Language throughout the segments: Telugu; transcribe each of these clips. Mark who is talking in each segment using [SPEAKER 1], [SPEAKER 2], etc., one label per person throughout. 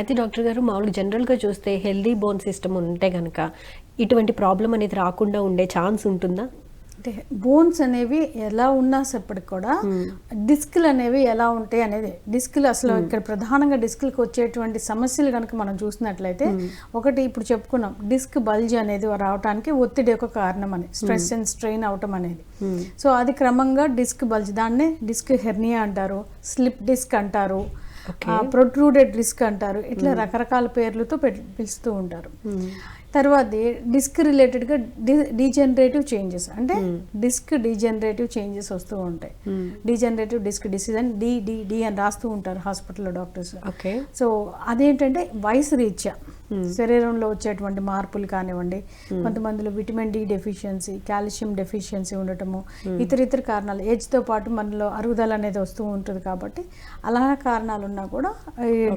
[SPEAKER 1] అయితే డాక్టర్ గారు మామూలుగా జనరల్గా చూస్తే హెల్దీ బోన్ సిస్టమ్ ఉంటే కనుక ఇటువంటి ప్రాబ్లం అనేది రాకుండా ఉండే ఛాన్స్ ఉంటుందా?
[SPEAKER 2] అంటే బోన్స్ అనేవి ఎలా ఉన్నా సప్పటికి కూడా డిస్క్లు అనేవి ఎలా ఉంటాయి అనేది డిస్క్లు అసలు ఇక్కడ ప్రధానంగా డిస్క్లకు వచ్చేటువంటి సమస్యలు కనుక మనం చూసినట్లయితే ఒకటి ఇప్పుడు చెప్పుకున్నాం డిస్క్ బల్జ్ అనేది రావడానికి ఒత్తిడి ఒక కారణం అని స్ట్రెస్ అండ్ స్ట్రెయిన్ అవటం అనేది. సో అది క్రమంగా డిస్క్ బల్జ్ దాన్నే డిస్క్ హెర్నియా అంటారు స్లిప్ డిస్క్ అంటారు ప్రొట్రూడెడ్ డిస్క్ అంటారు. ఇట్లా రకరకాల పేర్లతో పిలుస్తూ ఉంటారు. తర్వాత డిస్క్ రిలేటెడ్గా డి డీజనరేటివ్ చేంజెస్ అంటే డిస్క్ డీజనరేటివ్ చేంజెస్ వస్తూ ఉంటాయి. డీజనరేటివ్ డిస్క్ డిసీజ్ అని డి డి డి అని రాస్తూ ఉంటారు హాస్పిటల్లో డాక్టర్స్.
[SPEAKER 1] ఓకే
[SPEAKER 2] సో అదేంటంటే వయసు రీత్యా. శరీరంలో వచ్చేటువంటి మార్పులు కానివ్వండి కొంతమందిలో vitamin D deficiency calcium deficiency ఉండటము ఇతర ఇతర కారణాలు ఏజ్తో పాటు మనలో అరుగుదల అనేది వస్తూ ఉంటుంది కాబట్టి అలా కారణాలు ఉన్నా కూడా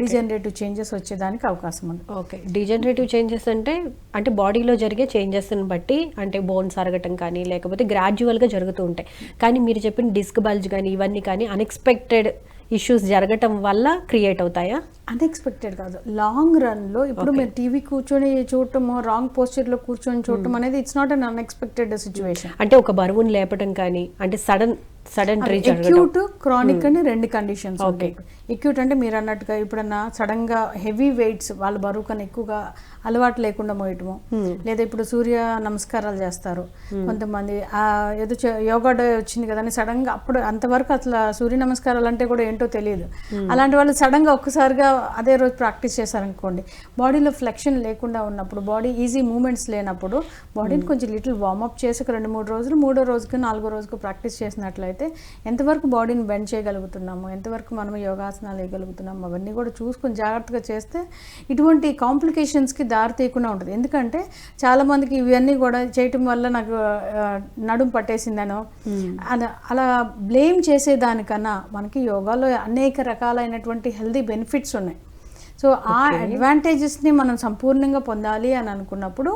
[SPEAKER 2] డిజనరేటివ్ చేంజెస్ వచ్చేదానికి అవకాశం ఉంది.
[SPEAKER 1] ఓకే డిజనరేటివ్ చేంజెస్ అంటే అంటే బాడీలో జరిగే చేంజెస్ని బట్టి అంటే బోన్స్ అరగటం కానీ లేకపోతే గ్రాడ్యువల్గా జరుగుతూ ఉంటాయి. కానీ మీరు చెప్పిన డిస్క్ బల్జ్ కానీ ఇవన్నీ కానీ అన్ఎక్స్పెక్టెడ్ ఇష్యూస్ జరగటం వల్ల క్రియేట్ అవుతాయా?
[SPEAKER 2] అన్ఎక్స్పెక్టెడ్ కాదు. లాంగ్ రన్లో ఇప్పుడు మీరు టీవీ కూర్చొని చూడటము రాంగ్ పోస్చర్లో కూర్చొని చూడటం అనేది it's not un unexpected situation
[SPEAKER 1] అంటే ఒక బరువును లేపటం కానీ అంటే sudden sudden reach
[SPEAKER 2] acute chronic అని రెండు కండిషన్స్ ఎక్యూట్ అంటే మీరు అన్నట్టుగా ఇప్పుడన్నా సడన్గా హెవీ వెయిట్స్ వాళ్ళ బరువు కన్నా ఎక్కువగా అలవాటు లేకుండా మోయటము. లేదా ఇప్పుడు సూర్య నమస్కారాలు చేస్తారు. కొంతమంది ఆ ఏదో యోగా డే వచ్చింది కదా అని సడన్గా అప్పుడు అంతవరకు అసలు సూర్య నమస్కారాలు అంటే కూడా ఏంటో తెలియదు. అలాంటి వాళ్ళు సడన్గా ఒక్కసారిగా అదే రోజు ప్రాక్టీస్ చేశారనుకోండి. బాడీలో ఫ్లెక్షన్ లేకుండా ఉన్నప్పుడు బాడీ ఈజీ మూమెంట్స్ లేనప్పుడు బాడీని కొంచెం లిటిల్ వార్మప్ చేసి ఒక రెండు మూడు రోజులు మూడో రోజుకి నాలుగో రోజుకు ప్రాక్టీస్ చేసినట్లయితే ఎంతవరకు బాడీని బెండ్ చేయగలుగుతున్నాము ఎంతవరకు మనం యోగాసనాలు వేయగలుగుతున్నాము అవన్నీ కూడా చూసుకొని జాగ్రత్తగా చేస్తే ఇటువంటి కాంప్లికేషన్స్కి దారి తీయకుండా ఉంటుంది. ఎందుకంటే చాలా మందికి ఇవన్నీ కూడా చేయటం వల్ల నాకు నడుం పట్టేసిందనో అలా బ్లేమ్ చేసేదానికన్నా మనకి యోగాలో అనేక రకాలైనటువంటి హెల్దీ బెనిఫిట్స్ ఉన్నాయి. సో ఆ అడ్వాంటేజెస్ని మనం సంపూర్ణంగా పొందాలి అని అనుకున్నప్పుడు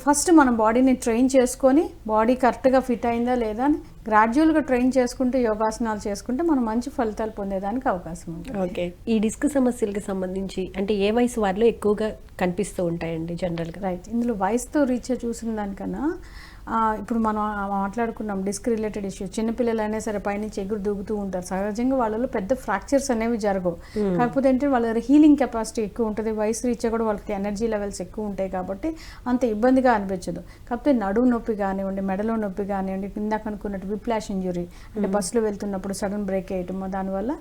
[SPEAKER 2] ఫస్ట్ మనం బాడీని ట్రైన్ చేసుకొని బాడీ కరెక్ట్గా ఫిట్ అయిందా లేదా అని గ్రాడ్యువల్గా ట్రైన్ చేసుకుంటూ యోగాసనాలు చేసుకుంటే మనం మంచి ఫలితాలు పొందేదానికి అవకాశం ఉంది
[SPEAKER 1] ఓకే. ఈ డిస్క్ సమస్యలకి సంబంధించి అంటే ఏ వయసు వారిలో ఎక్కువగా కనిపిస్తూ ఉంటాయండి జనరల్గా
[SPEAKER 2] రైట్ ఇందులో వయసుతో రీత్యా చూసిన దానికన్నా ఇప్పుడు మనం మాట్లాడుకున్నాం డిస్క్ రిలేటెడ్ ఇష్యూ. చిన్నపిల్లలు అయినా సరే పైనుంచి ఎగురు దూకుతూ ఉంటారు. సహజంగా వాళ్ళలో పెద్ద ఫ్రాక్చర్స్ అనేవి జరగవు. కాకపోతే ఏంటంటే వాళ్ళ హీలింగ్ కెపాసిటీ ఎక్కువ ఉంటుంది. వయసు రీత్యా కూడా వాళ్ళకి ఎనర్జీ లెవెల్స్ ఎక్కువ ఉంటాయి కాబట్టి అంత ఇబ్బందిగా అనిపించదు. కాకపోతే నడుము నొప్పి కానివ్వండి మెడలో నొప్పి కానివ్వండి ఇందాక అనుకున్నట్టు విప్లాష్ ఇంజురీ అంటే బస్సులో వెళ్తున్నప్పుడు సడన్ బ్రేక్ వేయటము దానివల్ల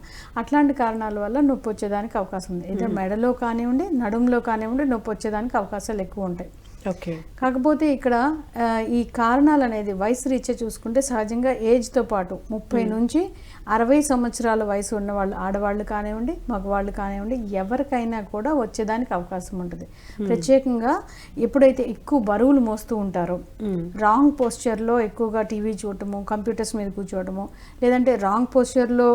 [SPEAKER 2] అట్లాంటి కారణాల వల్ల నొప్పి వచ్చేదానికి అవకాశం ఉంది. ఇదే మెడలో కానివ్వండి నడుములో కానివ్వండి నొప్పి వచ్చేదానికి అవకాశాలు ఎక్కువ ఉంటాయి.
[SPEAKER 1] ఓకే.
[SPEAKER 2] కాకపోతే ఇక్కడ ఈ కారణాలు అనేది వయసు రీత్యా చూసుకుంటే సహజంగా ఏజ్తో పాటు ముప్పై నుంచి అరవై సంవత్సరాల వయసు ఉన్న వాళ్ళు ఆడవాళ్ళు కానివ్వండి మగవాళ్ళు కానివ్వండి ఎవరికైనా కూడా వచ్చేదానికి అవకాశం ఉంటుంది. ప్రత్యేకంగా ఎప్పుడైతే ఎక్కువ బరువులు మోస్తూ ఉంటారో రాంగ్ పోస్చర్లో ఎక్కువగా టీవీ చూడటము కంప్యూటర్స్ మీద కూర్చోవటము లేదంటే రాంగ్ పోస్చర్లో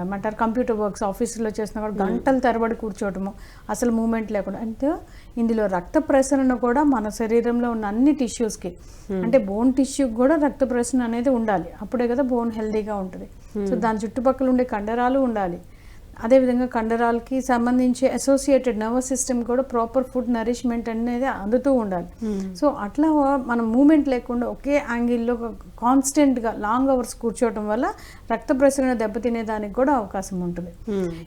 [SPEAKER 2] ఏమంటారు కంప్యూటర్ వర్క్స్ ఆఫీసులో చేస్తున్న కూడా గంటల తరబడి కూర్చోవటము అసలు మూమెంట్ లేకుండా అంటే ఇందులో రక్త ప్రసరణ కూడా మన శరీరంలో ఉన్న అన్ని టిష్యూస్కి అంటే బోన్ టిష్యూకి కూడా రక్త ప్రసరణ అనేది ఉండాలి. అప్పుడే కదా బోన్ హెల్దీగా ఉంటుంది. సో దాని చుట్టుపక్కల ఉండే కండరాలు ఉండాలి. అదేవిధంగా కండరాలకి సంబంధించి అసోసియేటెడ్ నర్వస్ సిస్టమ్ కూడా ప్రాపర్ ఫుడ్ నరిష్మెంట్ అనేది అందుతూ ఉండాలి. సో అట్లా మనం మూమెంట్ లేకుండా ఒకే యాంగిల్లో కాన్స్టెంట్గా లాంగ్ అవర్స్ కూర్చోవటం వల్ల రక్త ప్రసరణ దెబ్బతినేదానికి కూడా అవకాశం ఉంటుంది.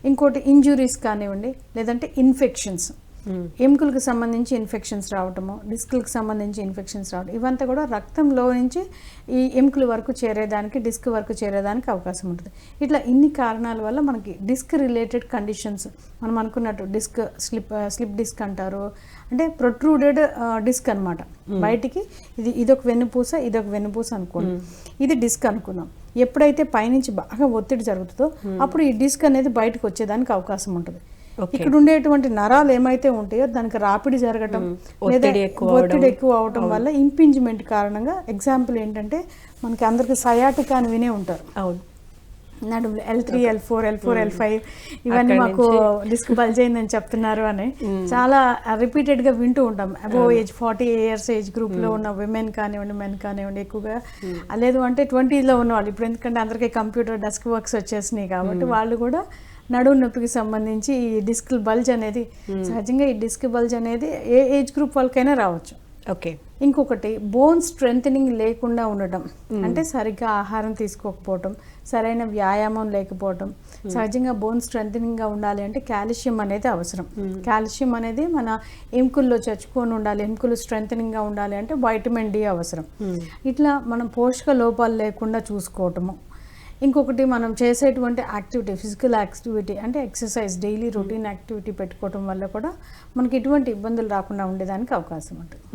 [SPEAKER 2] ఇంకోటి ఇంజురీస్ కానివ్వండి లేదంటే ఇన్ఫెక్షన్స్ ఎముకలకు సంబంధించి ఇన్ఫెక్షన్స్ రావటము డిస్క్లకు సంబంధించి ఇన్ఫెక్షన్స్ రావడం ఇవంతా కూడా రక్తంలో నుంచి ఈ ఎముకల వరకు చేరేదానికి డిస్క్ వరకు చేరేదానికి అవకాశం ఉంటుంది. ఇట్లా ఇన్ని కారణాల వల్ల మనకి డిస్క్ రిలేటెడ్ కండిషన్స్ మనం అనుకున్నట్టు డిస్క్ స్లిప్ స్లిప్ డిస్క్ అంటారు. అంటే ప్రొట్రూడెడ్ డిస్క్ అన్నమాట. బయటికి ఇది ఇదొక వెన్నుపూస ఇదొక వెన్నుపూస అనుకోండి. ఇది డిస్క్ అనుకుందాం ఎప్పుడైతే పైనుంచి బాగా ఒత్తిడి జరుగుతుందో అప్పుడు ఈ డిస్క్ అనేది బయటకు వచ్చేదానికి అవకాశం ఉంటుంది. ఇక్కడ ఉండేటువంటి నరాలు ఏమైతే ఉంటాయో దానికి రాపిడి జరగటం లేదా
[SPEAKER 1] ఒత్తిడి ఎక్కువ
[SPEAKER 2] అవటం వల్ల ఇంపింజ్మెంట్ కారణంగా ఎగ్జాంపుల్ ఏంటంటే మనకి అందరికి సయాటికా అని వినే ఉంటారు.
[SPEAKER 1] అవును.
[SPEAKER 2] నడుములు L three L four L four L five ఇవన్నీ మాకు డిస్క్ బల్జ్ అయిందని చెప్తున్నారు అని చాలా రిపీటెడ్గా వింటూ ఉంటాం. Above age forty years age గ్రూప్లో ఉన్న విమెన్ కానివ్వండి మెన్ కానివ్వండి ఎక్కువగా. లేదు అంటే ట్వంటీలో ఉన్న వాళ్ళు ఇప్పుడు ఎందుకంటే అందరికీ కంప్యూటర్ డెస్క్ వర్క్స్ వచ్చేసినాయి కాబట్టి వాళ్ళు కూడా నడుము నొప్పికి సంబంధించి ఈ డిస్క్ బల్జ్ అనేది సహజంగా ఈ డిస్క్ బల్జ్ అనేది ఏ ఏజ్ గ్రూప్ వాళ్ళకైనా రావచ్చు.
[SPEAKER 1] ఓకే.
[SPEAKER 2] ఇంకొకటి బోన్ స్ట్రెంగ్ లేకుండా ఉండటం. అంటే సరిగ్గా ఆహారం తీసుకోకపోవటం సరైన వ్యాయామం లేకపోవటం. సహజంగా బోన్గా ఉండాలి అంటే కాల్షియం అనేది అవసరం. కాల్షియం అనేది మన ఎముకల్లో చచ్చుకొని ఉండాలి ఎముకలు గా ఉండాలి అంటే వైటమిన్ డి అవసరం. ఇట్లా మనం పోషక లోపాలు లేకుండా చూసుకోవటము. ఇంకొకటి మనం చేసేటువంటి యాక్టివిటీ ఫిజికల్ యాక్టివిటీ అంటే ఎక్సర్సైజ్ డైలీ రొటీన్ యాక్టివిటీ పెట్టుకోవటం వల్ల కూడా మనకి ఎటువంటి ఇబ్బందులు రాకుండా ఉండేదానికి అవకాశం ఉంటుంది.